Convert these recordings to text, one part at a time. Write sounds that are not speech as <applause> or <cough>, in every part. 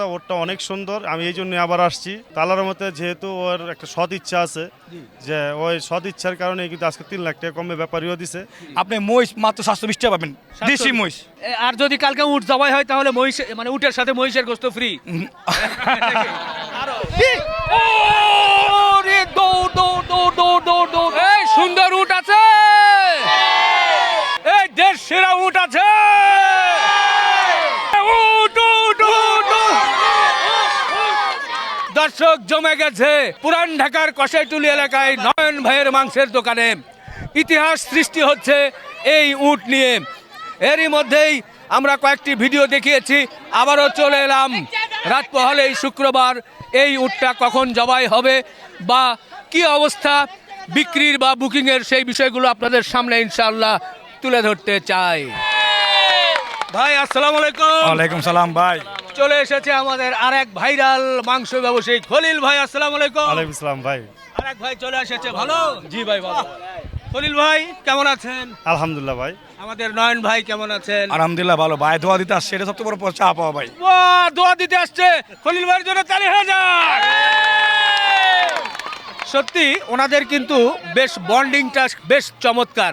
কথা ওরটা অনেক সুন্দর। আমি এই জন্য আবার আসছি। তালার মতে যেহেতু ওর একটা সৎ ইচ্ছা আছে যে ওই সৎ ইচ্ছার কারণে কিন্তু আজকে তিন লাখ টাকা কমে ব্যাপারীও দিছে। আপনি মহিষ মাত্র সাতশো বিশ টাকা পাবেন দেশি মহিষ। আর যদি কালকে উঠ জবাই হয় তাহলে মহিষ মানে উটের সাথে মহিষের গোস্ত ফ্রি সুন্দর উট আছে! এই দেশ সেরা উট আছে উট, উট, উট, উট। দর্শক জমে গেছে। পুরান ঢাকার কষাইটুলি এলাকায় নয়ন ভাইয়ের মাংসের দোকানে। ইতিহাস সৃষ্টি হচ্ছে এই উট নিয়ে। এরই মধ্যেই আমরা কয়েকটি ভিডিও দেখিয়েছি আবারও চলে এলাম। রাত পহলে এই শুক্রবার এই উটটা কখন জবাই হবে বা কি অবস্থা বিক্রির বা বুকিংয়ের সেই বিষয়গুলো আপনাদের সামনে ইনশাল্লাহ তুলে ধরতে চাই। ভাই আসসালামু আলাইকুম। ওয়ালাইকুম সালাম ভাই। চলে এসেছে আমাদের আরেক ভাইরাল মাংস ব্যবসায়ী খলিল ভাই আসসালামু আলাইকুম। আলাইকুম ইসলাম ভাই। আরেক ভাই চলে এসেছে ভালো? জি ভাই ভালো। খলিল ভাই কেমন আছেন? আলহামদুলিল্লাহ ভাই। আমাদের নয়ন ভাই কেমন আছেন? আলহামদুলিল্লাহ ভালো। ভাই দোয়া দিতে আসছে এটা সবচেয়ে বড় চা পাওয়া ভাই। বাহ, দোয়া দিতে আসছে। খলিল ভাইয়ের জন্য তালি হয়ে যাক। সত্যি ওনাদের কিন্তু বেশ বন্ডিংটা বেশ চমৎকার।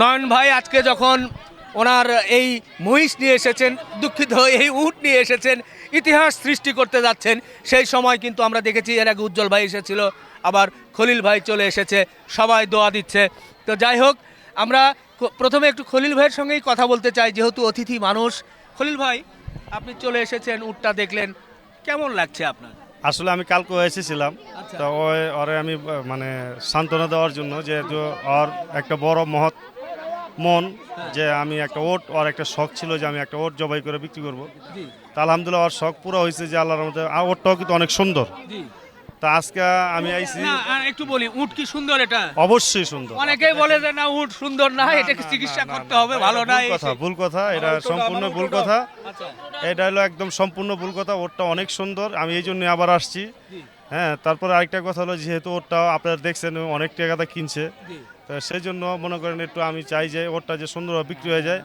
নয়ন ভাই আজকে যখন ওনার এই মহিষ নিয়ে এসেছেন দুঃখিত এই উট নিয়ে এসেছেন ইতিহাস সৃষ্টি করতে যাচ্ছেন। সেই সময় কিন্তু আমরা দেখেছি এর আগে উজ্জ্বল ভাই এসেছিল আবার খলিল ভাই চলে এসেছে সবাই দোয়া দিচ্ছে। তো যাই হোক আমরা প্রথমে একটু খলিল ভাইয়ের সঙ্গেই কথা বলতে চাই যেহেতু অতিথি মানুষ। খলিল ভাই আপনি চলে এসেছেন উটটা দেখলেন কেমন লাগছে আপনার? আসলে আমি কালকে এসেছিলাম আচ্ছা। তো ওই ওরে আমি মানে সান্ত্বনা দেওয়ার জন্য যেহেতু ওর একটা বড় মহৎ মন যে আমি একটা ওট ওর একটা শখ ছিল যে আমি একটা ওট জবাই করে বিক্রি করব। তা আলহামদুলিল্লাহ ওর শখ পুরো হয়েছে যে আল্লাহর মধ্যে আর ওটটাও কিন্তু অনেক সুন্দর। তা আজকে আমি আইছি একটু বলি উট কি সুন্দর এটা? অবশ্যই সুন্দর। অনেকেই বলে যে না উট সুন্দর না এটাকে চিকিৎসা করতে হবে ভালো না কথা ভুল কথা এটা সম্পূর্ণ ভুল কথা। আচ্ছা। এটা হলো একদম সম্পূর্ণ ভুল কথা ওরটা অনেক সুন্দর আমি এই জন্য আবার আসছি। হ্যাঁ তারপরে আরেকটা কথা হলো যেহেতু ওরটা আপনারা দেখছেন অনেক টাকাটা কিনছে। তো সেই জন্য মনে করেন একটু আমি চাই যে ওরটা যে সুন্দরভাবে বিক্রি হয়ে যায়।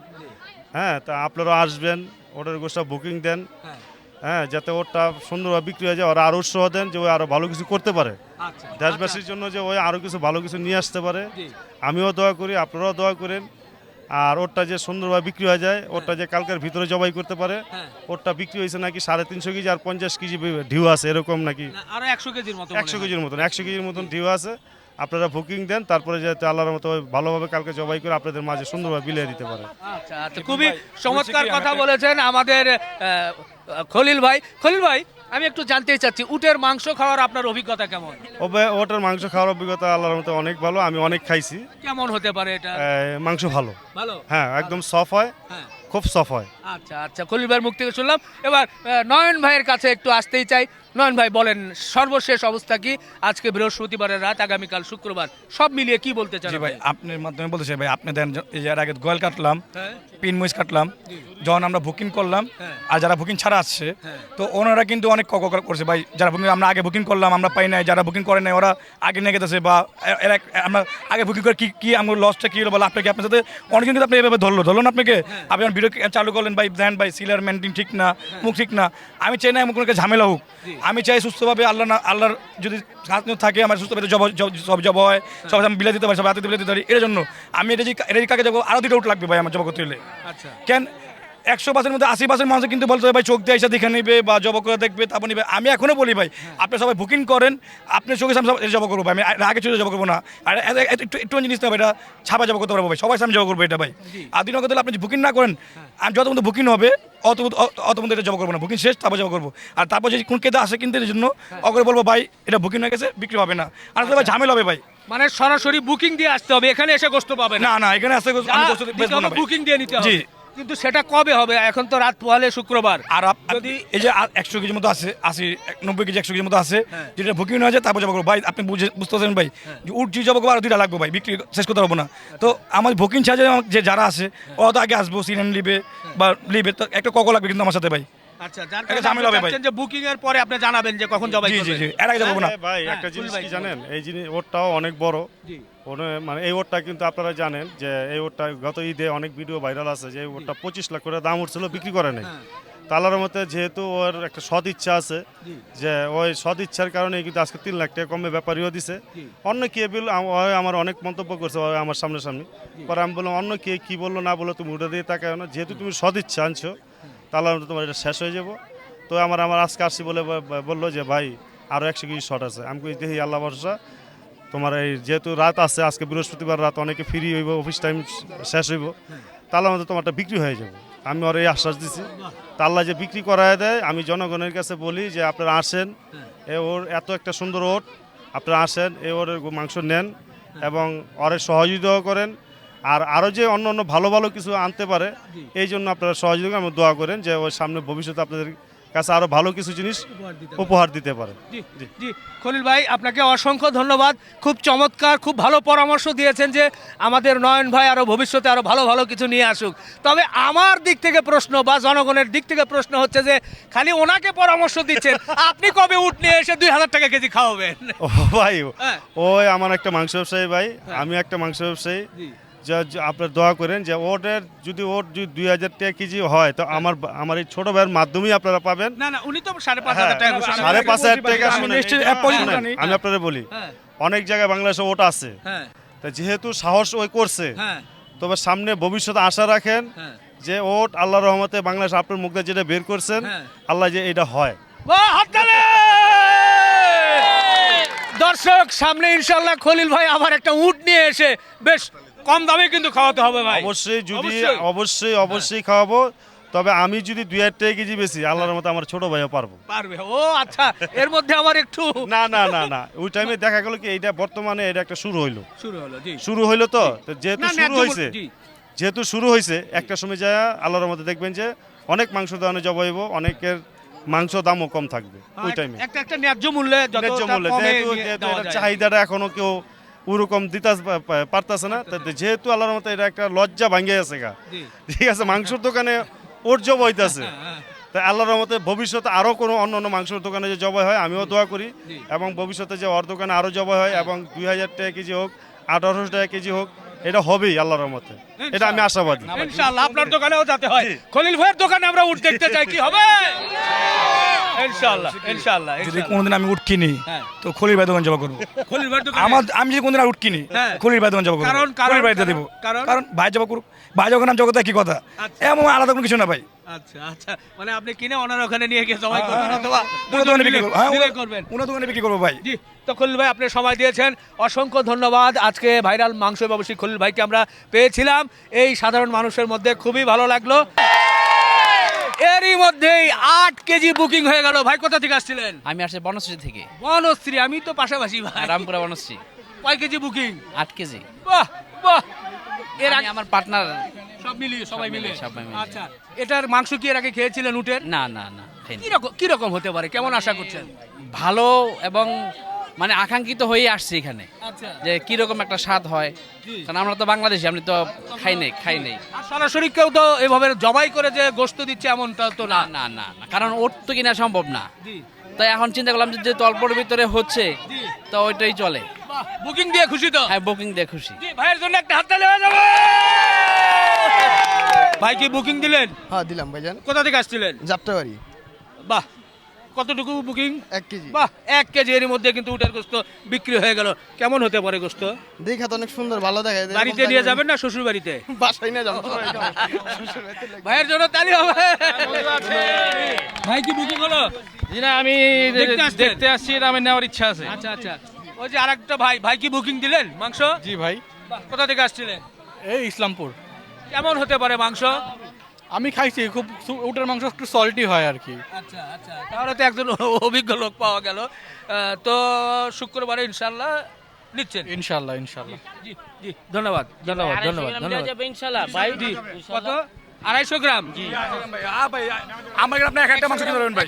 হ্যাঁ তা আপনারাও আসবেন ওটার গোষ্ঠটা বুকিং দেন। হ্যাঁ হ্যাঁ যাতে ওরটা সুন্দরভাবে বিক্রি হয়ে যায়। ওরা আরও উৎসাহ দেন যে ওই আরও ভালো কিছু করতে পারে। আচ্ছা দেশবাসীর জন্য যে ওই আরও কিছু ভালো কিছু নিয়ে আসতে পারে। আমিও দোয়া করি আপনারাও দোয়া করেন। আর ওরটা যে সুন্দরভাবে বিক্রি হয়ে যায় ওরটা যে কালকের ভিতরে জবাই করতে পারে হ্যাঁ। ওরটা বিক্রি হয়েছে নাকি সাড়ে তিনশো কেজি আর পঞ্চাশ কেজি ঢিউ আছে এরকম নাকি আরও একশো কেজির মতো একশো কেজির মতন একশো কেজির মতন ঢিউ আছে। আপনারা বুকিং দেন তারপরে যাতে আল্লাহর মতো ভালোভাবে কালকে জবাই করে আপনাদের মাঝে সুন্দরভাবে বিলিয়ে দিতে পারে। আচ্ছা আচ্ছা খুবই চমৎকার কথা বলেছেন আমাদের খলিল ভাই। খলিল ভাই আমি একটু জানতে চাচ্ছি উটের মাংস খাওয়ার আপনার অভিজ্ঞতা কেমন? ওটার মাংস খাওয়ার অভিজ্ঞতা আল্লাহর মতো অনেক ভালো আমি অনেক খাইছি। কেমন হতে পারে এটা? মাংস ভালো। ভালো? হ্যাঁ একদম সফট হয়। হ্যাঁ। খুব সফট হয়। আচ্ছা আচ্ছা খলিল ভাইয়ের মুখ থেকে শুনলাম। এবার নয়ন ভাইয়ের কাছে একটু আসতেই চাই। নয়ন ভাই বলেন সর্বশেষ অবস্থা কি? আজকে বৃহস্পতিবারের রাত আগামীকাল শুক্রবার। সব মিলিয়ে কি বলতে চান ভাই আপনার মাধ্যমে বলতে চাই ভাই আপনি দেন এর আগে গোয়াল কাটলাম হ্যাঁ। পিন মহিষ কাটলাম যখন আমরা বুকিং করলাম হ্যাঁ। আর যারা বুকিং ছাড়া আসছে হ্যাঁ। তো ওনারা কিন্তু অনেক কক করছে ভাই যারা বুকিং আমরা আগে বুকিং করলাম আমরা পাই নাই যারা বুকিং করে নাই ওরা আগে নিয়ে গেছে বা এরা আমরা আগে বুকিং করে কি কি আমার লসটা কি হলো বলে আপনাকে আপনার সাথে? অনেকজন কিন্তু আপনি এভাবে ধরলো ধরলো না আপনাকে। আপনি ভিডিও চালু করলেন ভাই দেন ভাই সিলার মেন্টিং ঠিক না মুখ ঠিক না। আমি চাই না এমন কোনো ঝামেলা হোক। আমি চাই সুস্থভাবে আল্লাহ না আল্লাহর যদি স্বাস্থ্য থাকে আমার সুস্থভাবে জব সব জব হয় সব আমি বিলে দিতে পারি সব হাতে বিলে দিতে পারি এর জন্য আমি এটা যে এটা কাকে যাব আরও দুটো উঠ লাগবে ভাই আমার জব করতে হলে আচ্ছা। কেন একশো পার্সেন্ট মধ্যে আশি পার্সেন্ট মানুষ কিন্তু বলতে ভাই চোখ দিয়ে এসে দেখে নেবে বা জব করে দেখবে তারপর নিবে। আমি এখনও বলি ভাই আপনি সবাই বুকিং করেন আপনি চোখের সামনে জব করব ভাই। আমি আগে চলে জব করব না। আর একটু একটু জিনিস না এটা ছাপা জব করতে পারব ভাই। সবাই সামনে জব করব এটা ভাই। আর দিন কথা আপনি বুকিং না করেন আমি যত মধ্যে বুকিং হবে অত অত- মধ্যে এটা জব করব না। বুকিং শেষ তারপর জব করব। আর তারপর যদি কোন কেদে আসে কিন্তু কিনতে জন্য অগরে বলব ভাই এটা বুকিং হয়ে গেছে বিক্রি হবে না। আর ভাই ঝামেলা হবে ভাই। মানে সরাসরি বুকিং দিয়ে আসতে হবে এখানে এসে গোস্ত পাবে না। না এখানে আসতে। বুকিং দিয়ে নিতে হবে। কিন্তু সেটা কবে হবে? এখন তো রাত পোহালে শুক্রবার। আর আপ- যদি এই যে একশো কেজি মতো আছে আশি এক- নব্বই কেজি একশো কেজি মতো আছে হ্যাঁ। যেটা বুকিং হয়ে যায় তারপর যাব ভাই আপনি বুঝে বুঝতে পারছেন ভাই? যে উঠ যে যাব আর দুইটা লাগবে ভাই বিক্রি শেষ করতে পারব না। তো আমার বুকিং ছাড়া যে যারা আছে ওরা তো আগে আসব সিনেন লিবে বা লিবে তো একটা কক লাগবে কিন্তু আমার সাথে ভাই। আচ্ছা যার একটা ঝামেলা হবে ভাই। যে বুকিং এর পরে আপনি জানাবেন যে কখন জবাই জি জি জি এর আগে যাব না। ভাই হ্যাঁ, একটা জিনিস ভাই, কি জানেন? এই জিনিস ওরটাও অনেক বড়। জি। মানে এই ওরটা কিন্তু আপনারা জানেন যে এই ওরটা গত ঈদে অনেক ভিডিও ভাইরাল আছে যে পঁচিশ লাখ করে দাম উঠছিল বিক্রি করে নাই। হ্যাঁ। তালার মতে যেহেতু ওর একটা সদ ইচ্ছা আছে যে ওই সৎ ইচ্ছার কারণে কিন্তু আজকে তিন লাখ টাকা কমে ব্যাপারীও দিছে। অন্য কে বিল আমার অনেক মন্তব্য করছে ও আমার সামনে সামনে পরে আমি বললাম অন্য কে কি বলল না বলল তুমি উঠে দিয়ে তাকায় না। যেহেতু তুমি সৎ ইচ্ছা আনছো মতো তোমার এটা শেষ হয়ে যাব। তো আমার আমার আজকে আসছি বলে বলল যে, ভাই আরও একশো কেজি শর্ট আছে। আমি দেখি, আল্লাহ ভরসা। তোমার এই যেহেতু রাত আছে, আজকে বৃহস্পতিবার রাত অনেকে ফ্রি হইব অফিস টাইম শেষ হইব। তাহলে আমাদের তোমারটা বিক্রি হয়ে যাবে। আমি ওর এই আশ্বাস দিছি। তা আল্লাহ যে বিক্রি করায় দেয়, আমি জনগণের কাছে বলি যে, আপনারা আসেন, এ ওর এত একটা সুন্দর ওট, আপনারা আসেন, এ ওর মাংস নেন এবং ওরে সহযোগিতাও করেন। আর আরও যে অন্য অন্য ভালো ভালো কিছু আনতে পারে এই জন্য আপনারা সহযোগিতা আমি দোয়া করেন যে ওই সামনে ভবিষ্যতে আপনাদের কাছে আরও ভালো কিছু জিনিস উপহার দিতে পারে। জি খলিল ভাই আপনাকে অসংখ্য ধন্যবাদ। খুব চমৎকার খুব ভালো পরামর্শ দিয়েছেন যে আমাদের নয়ন ভাই আরও ভবিষ্যতে আরও ভালো ভালো কিছু নিয়ে আসুক। তবে আমার দিক থেকে প্রশ্ন বা জনগণের দিক থেকে প্রশ্ন হচ্ছে যে খালি ওনাকে পরামর্শ দিচ্ছেন আপনি কবে উঠ নিয়ে এসে দুই হাজার টাকা কেজি খাওয়াবেন? ও ভাই হ্যাঁ। ওই আমার একটা মাংস ব্যবসায়ী ভাই আমি একটা মাংস ব্যবসায়ী। আপনার দোয়া করেন যে ওটের যদি ওট যদি দুই হাজার টাকা কেজি হয় তো আমার আমার এই ছোট ভাইয়ের মাধ্যমেই আপনারা পাবেন। না না উনি তো সাড়ে পাঁচ হাজার টাকা সাড়ে পাঁচ হাজার টাকা আমি। আমি আপনাদের বলি হ্যাঁ। অনেক জায়গায় বাংলাদেশে ওট আছে। হ্যাঁ। তা যেহেতু সাহস ওই করছে হ্যাঁ। তবে সামনে ভবিষ্যতে আশা রাখেন হ্যাঁ। যে ওট আল্লাহ রহমতে বাংলাদেশ আপনার মুখে যেটা বের করছেন হ্যাঁ। আল্লাহ যে এটা হয়। দর্শক সামনে ইনশাল্লাহ খলিল ভাই আবার একটা উট নিয়ে এসে বেশ কম দামে কিন্তু খাওয়াতে হবে ভাই। অবশ্যই যদি অবশ্যই। অবশ্যই খাওয়াবো। তবে আমি যদি দুই হাজার টাকা কেজি বেশি আল্লাহর মতো আমার ছোট ভাইও পারব। পারবে। ও আচ্ছা এর মধ্যে আমার একটু না না না না। ওই টাইমে দেখা গেল কি এইটা বর্তমানে এটা একটা শুরু হইল। শুরু হলো জি। শুরু হইল তো? তো যেহেতু শুরু হয়েছে। যেহেতু শুরু হয়েছে একটা সময় যায় আল্লাহর মধ্যে দেখবেন যে অনেক মাংস দানে জব হইব অনেকের মাংস দামও কম থাকবে ওই টাইমে একটা একটা ন্যায্য মূল্যে যত ন্যায্য মূল্যে। যেহেতু চাহিদাটা এখনও কেউ ওরকম দিতে পারতেছে না। তো যেহেতু আল্লাহর মতো এটা একটা লজ্জা ভাঙ্গে আছে গা। ঠিক আছে মাংসর দোকানে ওর জব হইতাছে। হ্যাঁ, তাই আল্লাহর মতে ভবিষ্যতে আরও কোনো অন্য অন্য মাংসর দোকানে যে জবাই হয় আমিও দোয়া করি। এবং ভবিষ্যতে যে ওর দোকানে আরও জবাই হয় এবং দুই হাজার টাকা কেজি হোক আঠারোশো টাকা কেজি হোক এটা হবেই আল্লাহর রহমতে। এটা আমি আশাবাদী। ইনশাআল্লাহ আপনার দোকানেও যাতে হয়। খলিল ভাইয়ের দোকানে আমরা উঠ দেখতে চাই কি হবে? ইনশাআল্লাহ। ইনশাআল্লাহ যদি কোনোদিন আমি উঠ কিনি। তো খলির ভাই দোকান জবা করব। খলিল ভাইয়ের দোকানে আমার আমি যদি কোনদিন উঠ কিনি। খলির ভাই দোকান জবা করব। কারণ- কারণ- খলির ভাইতে দেবো। কারণ- কারণ ভাই জবা করুক। ভাই যখন নাম জগতে কি কথা। এমন আলাদা কোনো কিছু না ভাই। আচ্ছা আচ্ছা। মানে আপনি কিনে ওনার ওখানে নিয়ে গিয়ে জমাই করবেন। অথবা ওনার দোকানে বিক্রি করব। হ্যাঁ করবেন। ওনার দোকানে বিক্রি করব ভাই। জি তো খলিল ভাই আপনি সময় দিয়েছেন। অসংখ্য ধন্যবাদ। আজকে ভাইরাল মাংস ব্যবসায়ী খলিল ভাইকে আমরা পেয়েছিলাম। এই সাধারণ মানুষের মধ্যে খুবই ভালো লাগল। এরই মধ্যেই আট কেজি বুকিং হয়ে গেল। ভাই কোথা থেকে আসছিলেন? আমি আসছি বনশ্রী থেকে। বনশ্রী আমি তো পাশাপাশি ভাই। রামপুরা বনশ্রী। কয় কেজি বুকিং? আট কেজি। বাহ বাহ। এর আগে আমার পার্টনার সব মিলিয়ে সবাই মিলে সবাই মিলিয়ে। আচ্ছা এটার মাংস কি এর আগে খেয়েছিলেন উটের? না না না। কি রকম কি রকম হতে পারে? কেমন আশা করছেন? ভালো এবং মানে আকাঙ্ক্ষিত হয়ে আসছে এখানে। আচ্ছা। যে কীরকম একটা স্বাদ হয়। কারণ আমরা তো বাংলাদেশি আমি তো খাই নাই খাই নাই। আর সরাসরি কেউ তো এভাবে জবাই করে যে গোস্ত দিচ্ছে এমনটা তো না। না না কারণ ওর তো কিনা সম্ভব না। তাই এখন চিন্তা করলাম যে অল্পর ভিতরে হচ্ছে তো ওইটাই চলে। বুকিং দিয়ে খুশি তো? হ্যাঁ বুকিং দিয়ে খুশি। ভাইয়ের জন্য একটা হাততালি হয়ে যাবে! ভাই কি বুকিং দিলেন? হ্যাঁ দিলাম ভাইজান। কোথা থেকে আসছিলেন? যাত্রাবাড়ি বাহ কতটুকু বুকিং এক কেজি। বাহ এক কেজি এর মধ্যে কিন্তু উটের গোস্ত বিক্রি হয়ে গেল। কেমন হতে পারে গোস্ত? দেখা তো অনেক সুন্দর ভালো দেখা। যায় বাড়িতে নিয়ে যাবেন না শ্বশুর বাড়িতে? <laughs> বাসায় নিয়ে যাব <laughs> শ্বশুর বাড়িতে ভাইয়ের জন্য তালি হবে। ভাই কি বুকিং হলো? জি না আমি দেখতে আসছি আমার নেওয়ার ইচ্ছা আছে। আচ্ছা আচ্ছা। ওই যে আরেকটা ভাই ভাই কি বুকিং দিলেন? মাংস? জি ভাই। কোথা থেকে আসছিলেন? এই ইসলামপুর। কেমন হতে পারে মাংস? আমি খাইছি খুব উটের মাংস একটু সল্টি হয় আর কি। আচ্ছা আচ্ছা। তাহলে তো একজন অভিজ্ঞ লোক পাওয়া গেল। আহ, তো শুক্রবারে ইনশাল্লাহ নিচ্ছেন। ইনশাল্লাহ ইনশাল্লাহ জি জি ধন্যবাদ ধন্যবাদ ধন্যবাদ ধন্যবাদ। বাই কত? আড়াইশো গ্রাম? জি। আ ভাই আমার আপনি এক একটা মাংস কিনতে পারবেন ভাই।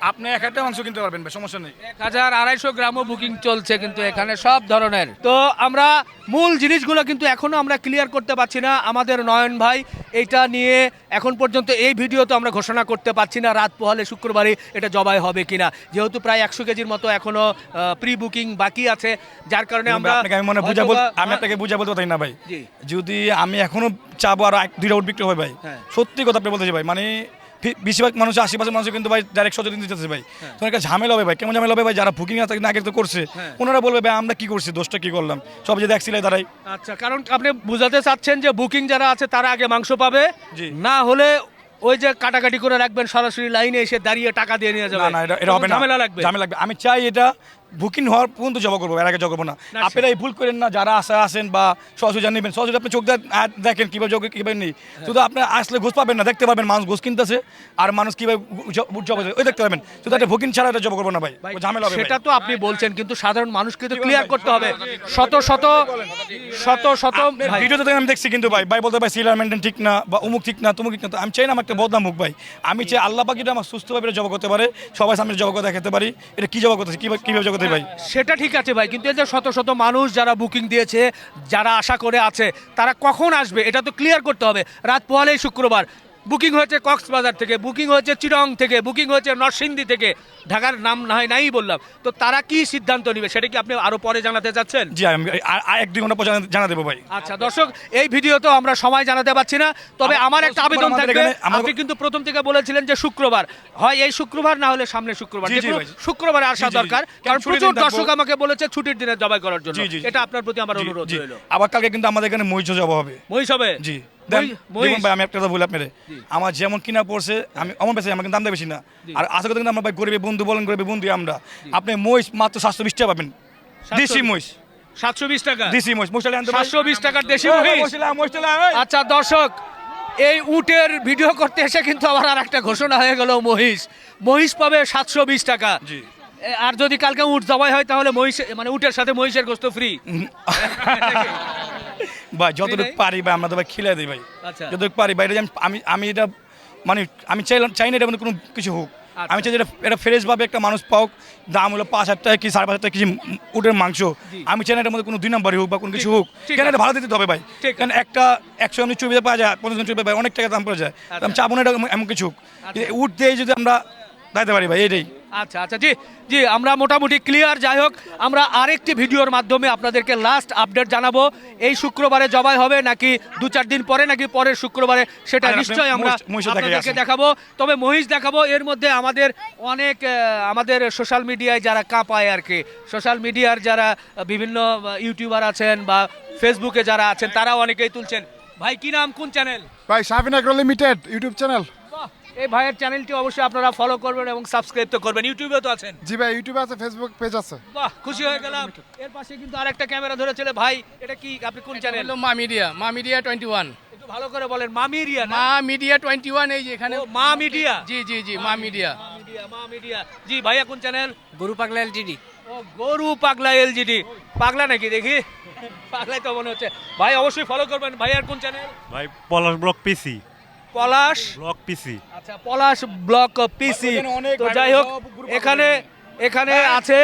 আপনি এক একটা মাংস কিনতে পারবেন ভাই সমস্যা নেই। এক হাজার আড়াইশো গ্রামও বুকিং চলছে কিন্তু এখানে সব ধরনের। তো আমরা মূল জিনিসগুলো কিন্তু এখনও আমরা ক্লিয়ার করতে পারছি না। আমাদের নয়ন ভাই এটা নিয়ে এখন পর্যন্ত এই ভিডিও তো আমরা ঘোষণা করতে পারছি না রাত পোহালে শুক্রবারে এটা জবাই হবে কিনা। যেহেতু প্রায় একশো কেজির মতো এখনও প্রি বুকিং বাকি আছে যার কারণে আমরা আমি মনে বুঝা আমি আপনাকে বুঝা বলতে পারি না ভাই। যদি আমি এখনও চাবো আর এক- দুইটা বিক্রি হয় ভাই। হ্যাঁ। সত্যি কথা আপনি বলতেছি ভাই মানে বেশিরভাগ মানুষ আশেপাশের মানুষ কিন্তু ভাই ডাইরেক্ট সচেতন দিতেছে ভাই। হ্যাঁ। তো একটা ঝামেলা হবে ভাই কেমন ঝামেলা হবে ভাই? যারা বুকিং আছে আগে তো করছে। হ্যাঁ। ওনারা বলবে ভাই আমরা কি করছি? দোষটা কি করলাম? সব এক সিলাই দাঁড়াই আচ্ছা কারণ আপনি বুঝাতে চাচ্ছেন যে বুকিং যারা আছে তারা আগে মাংস পাবে। না হলে ওই যে কাটাকাটি করে রাখবেন সরাসরি লাইনে এসে দাঁড়িয়ে টাকা দিয়ে নিয়ে যাবে না এটা হবে না। ঝামেলা লাগবে। ঝামেলা লাগবে। আমি চাই এটা বুকিং হওয়ার পর্যন্ত জবা করব এর আগে জবা করব না। আপনারা এই ভুল করেন না যারা আসা আসেন বা সহযোগী নেবেন সহযোগী আপনি চোখ দেখেন কীভাবে যোগ কীভাবে নেই। হ্যাঁ। শুধু আপনি আসলে ঘুষ পাবেন না দেখতে পাবেন মানুষ ঘুষ কিনতেছে আর মানুষ কীভাবে জবা ওই দেখতে পাবেন। শুধু একটা বুকিং ছাড়া এটা জবা করব না ভাই ঝামেলা সেটা তো আপনি বলছেন কিন্তু সাধারণ মানুষকে তো ক্লিয়ার করতে হবে। শত শত শত শত আপনার ভিডিওতে আমি দেখছি কিন্তু ভাই ভাই বলতে ভাই সিলার মেনটেন ঠিক না বা অমুক ঠিক না তুমুক ঠিক না আমি চাই না আমার একটা বদনাম মুখ ভাই। আমি চাই আল্লাহ পাখিটা আমার সুস্থভাবে জবা করতে পারে সবাই সামনে জবা করে দেখাতে পারি এটা কি জবা করতেছে কীভাবে কীভাবে জগতে ভাই। সেটা ঠিক আছে ভাই, কিন্তু এই যে শত শত মানুষ যারা বুকিং দিয়েছে, যারা আশা করে আছে, তারা কখন আসবে? এটা তো ক্লিয়ার করতে হবে। রাত পোহালেই শুক্রবার। বুকিং হয়েছে কক্সবাজার থেকে বুকিং হয়েছে চিরং থেকে বুকিং হয়েছে নরসিংদী থেকে। ঢাকার নাম না হয় নাই বললাম। তো তারা কি সিদ্ধান্ত নেবে সেটা কি আপনি আরও পরে জানাতে চাচ্ছেন? জি আমি এক দুই ঘণ্টা পর জানা- দেবো ভাই। আচ্ছা দর্শক এই ভিডিও তো আমরা সময় জানাতে পারছি না তবে আমার- একটা আবেদন থাকবে। আপনি কিন্তু প্রথম থেকে বলেছিলেন যে শুক্রবার। হয় এই শুক্রবার না হলে সামনে শুক্রবার। শুক্রবারে আসা। দরকার কারণ প্রচুর দর্শক আমাকে বলেছে ছুটির দিনে জবাই করার জন্য। এটা আপনার প্রতি আমার অনুরোধ। রইল। আবার কালকে কিন্তু আমাদের এখানে মহিষ জবা হবে। মহিষ হবে? জি। দেখুন ভাই আমি একটা কথা বলি আপনারে। আমার যেমন কিনা পড়ছে আমি অমন বেশি আমার কিন্তু দামটা বেশি না। আর আশা করি কিন্তু আমরা ভাই গরিবের বন্ধু বলেন গরিবের বন্ধু আমরা। আপনি মহিষ মাত্র সাতশো বিশ টাকা পাবেন। দেশি মহিষ। সাতশো বিশ টাকা? দেশি মহিষ। আনতে সাতশো বিশ টাকার দেশি মহিষ। আচ্ছা দর্শক এই উটের ভিডিও করতে এসে কিন্তু আবার আর একটা ঘোষণা হয়ে গেল মহিষ। মহিষ পাবে সাতশো বিশ টাকা। জি। আর যদি কালকে উট জবাই হয় তাহলে মহিষ মানে উটের সাথে মহিষের গোস্ত ফ্রি ভাই যতটুকু পারি ভাই আমরা তো ভাই খেলে দিই ভাই। আচ্ছা। যতটুকু পারি ভাই এটা আমি- আমি এটা মানে আমি চাইলাম চাই না এটা মানে কোনো কিছু হোক। আচ্ছা। আমি চাই এটা ফ্রেশভাবে একটা মানুষ পাওক। দাম হলো পাঁচ হাজার টাকা কি সাড়ে পাঁচ হাজার টাকা কেজি উটের মাংস। আমি চাই না এটার মধ্যে কোনো দুই নম্বরই হোক বা কোনো কিছু হোক। কেন এটা ভালো দিতে হবে ভাই? কারণ একটা একশো এমনি চর্বিতে পাওয়া যায় পঞ্চাশ চর্বিতে পাওয়া যায় অনেক টাকা দাম পড়ে যায়। আচ্ছা। আমি চাবো না এটা এমন কিছু হোক। উট দিয়ে যদি আমরা দাইতে পারি ভাই এটাই। আচ্ছা আচ্ছা জি জি আমরা মোটামুটি ক্লিয়ার যাই হোক আমরা আরেকটি ভিডিওর মাধ্যমে আপনাদেরকে লাস্ট আপডেট জানাব। এই শুক্রবারে জবাই হবে নাকি দু চার দিন পরে নাকি পরের শুক্রবারে সেটা নিশ্চয়ই আমরা আপনাদেরকে দেখাবো। তবে মহিষ দেখাবো এর মধ্যে আমাদের অনেক আহ, আমাদের সোশ্যাল মিডিয়ায় যারা কাঁপায় আর কি সোশ্যাল মিডিয়ার যারা বিভিন্ন ইউটিউবার আছেন বা ফেসবুকে যারা আছেন তারাও অনেকেই তুলছেন। ভাই কি নাম? কোন চ্যানেল ভাই এগ্রো লিমিটেড ইউটিউব চ্যানেল এই ভাইয়ের চ্যানেলটি অবশ্যই আপনারা ফলো করবেন এবং সাবস্ক্রাইব তো করবেন। ইউটিউবে তো আছেন। জি ভাই ইউটিউবে আছে ফেসবুক পেজ আছে। বাহ খুশি হয়ে গেলাম। এর পাশে কিন্তু আরেকটা ক্যামেরা ধরেছিল। ভাই এটা কি? আপনি কোন চ্যানেল হলো মা মিডিয়া মা মিডিয়া টোয়েন্টি ওয়ান একটু ভালো করে বলেন মামিরিয়া না? মা মিডিয়া টোয়েন্টি ওয়ান এই যে এখানে মা মিডিয়া জি জি জি মা মিডিয়া মা মিডিয়া মা মিডিয়া জি ভাইয়া কোন চ্যানেল গরু পাগলা এলজিডি। ও গরু পাগলা এলজিডি। পাগলা নাকি দেখি? পাগলাই তো মনে হচ্ছে। ভাই অবশ্যই ফলো করবেন। ভাইয়ার কোন চ্যানেল ভাই পলাশ ব্লক পিসি পলাশ। ব্লক পিসি আচ্ছা পলাশ ব্লক পিসি তো যাই হোক এখানে এখানে আছে।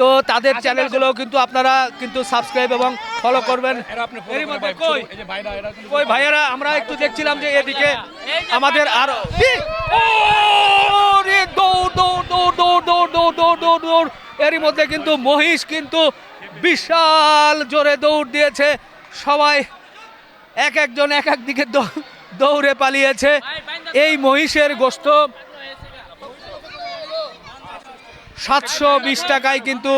তো তাদের চ্যানেলগুলো কিন্তু আপনারা কিন্তু সাবস্ক্রাইব এবং ফলো করবেন। কই? ভাইয়েরা? আমরা একটু দেখছিলাম যে এদিকে আমাদের আরও এরই মধ্যে কিন্তু মহিষ কিন্তু বিশাল জোরে দৌড় দিয়েছে। সবাই এক একজন এক এক দিকে দৌড় দৌড়ে পালিয়েছে। এই মহিষের গোস্ত সাতশো বিশ টাকায় কিন্তু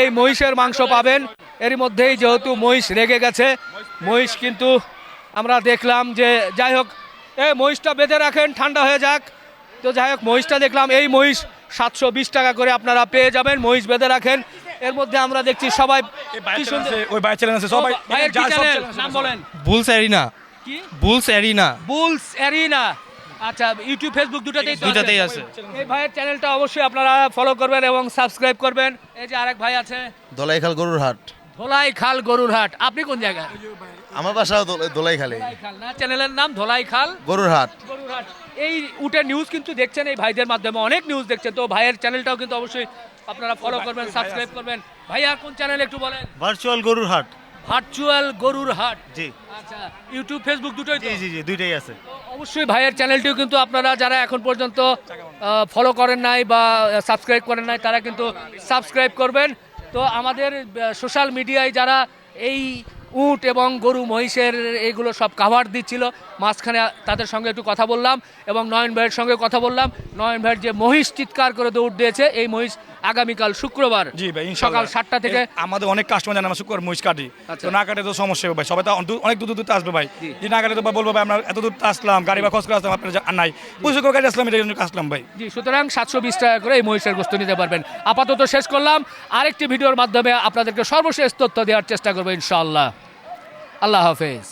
এই মহিষের মাংস পাবেন। এর মধ্যেই যেহেতু মহিষ রেগে গেছে মহিষ কিন্তু আমরা দেখলাম যে যাই হোক এই মহিষটা বেঁধে রাখেন ঠান্ডা হয়ে যাক। তো যাই হোক মহিষটা দেখলাম এই মহিষ সাতশো বিশ টাকা করে আপনারা পেয়ে যাবেন মহিষ বেঁধে রাখেন। এর মধ্যে আমরা দেখছি সবাই ওই চ্যানেল আছে সবাই নাম। বলেন। বুলস অ্যারিনা কি? Bulls Arena. Bulls Arena. আচ্ছা ইউটিউব ফেসবুক দুটাতেই দুটাতেই আছে। এই ভাইয়ের চ্যানেলটা অবশ্যই আপনারা ফলো করবেন এবং সাবস্ক্রাইব করবেন। এই যে আরেক ভাই আছে। দোলাইখাল গরুর হাট। ধোলাই খাল গরুর হাট। আপনি কোন জায়গায়? আমার বাসাও দোলাইখালে ধোলাই খাল না? চ্যানেলের নাম ধোলাই খাল গরুর হাট। গরুর হাট। এই উটের নিউজ কিন্তু দেখছেন এই ভাইদের মাধ্যমে অনেক নিউজ দেখছেন। তো ভাইয়ের চ্যানেলটাও কিন্তু অবশ্যই আপনারা ফলো করবেন সাবস্ক্রাইব করবেন। ভাইয়া কোন চ্যানেল একটু বলেন? ভার্চুয়াল গরুর হাট। ভার্চুয়াল গরুর হাট। জি। আচ্ছা ইউটিউব ফেসবুক দুটোই জি জি জি দুইটাই আছে। অবশ্যই ভাইয়ের চ্যানেলটিও কিন্তু আপনারা যারা এখন পর্যন্ত ফলো করেন নাই বা সাবস্ক্রাইব করেন নাই তারা কিন্তু সাবস্ক্রাইব করবেন। তো আমাদের সোশ্যাল মিডিয়ায় যারা এই উট এবং গরু মহিষের এগুলো সব কাভার দিচ্ছিল মাঝখানে তাদের সঙ্গে একটু কথা বললাম এবং নয়ন ভাইয়ের সঙ্গে কথা বললাম। নয়ন ভাইয়ের যে মহিষ চিৎকার করে দৌড় দিয়েছে এই মহিষ আগামীকাল শুক্রবার জি ভাই সকাল সাতটা থেকে আমাদের অনেক কাস্টমার জানে আমরা শুক্র মহিষ কাটি। আচ্ছা। তো না কাটে তো সমস্যা হবে ভাই সবাই তো অনেক দূর দূর আসবে ভাই। যে না কাটে তো বলব ভাই আমরা এত দূর আসলাম গাড়ি বা খরচ করে আসলাম আপনার আর নাই। পয়সা করে কাজে আসলাম এটা জন্য আসলাম ভাই। জি সুতরাং সাতশো বিশ টাকা করে এই মহিষের গোস্ত নিতে পারবেন। আপাতত শেষ করলাম। আরেকটি ভিডিওর মাধ্যমে আপনাদেরকে সর্বশেষ তথ্য দেওয়ার চেষ্টা করব ইনশাআল্লাহ। আল্লাহ হাফেজ।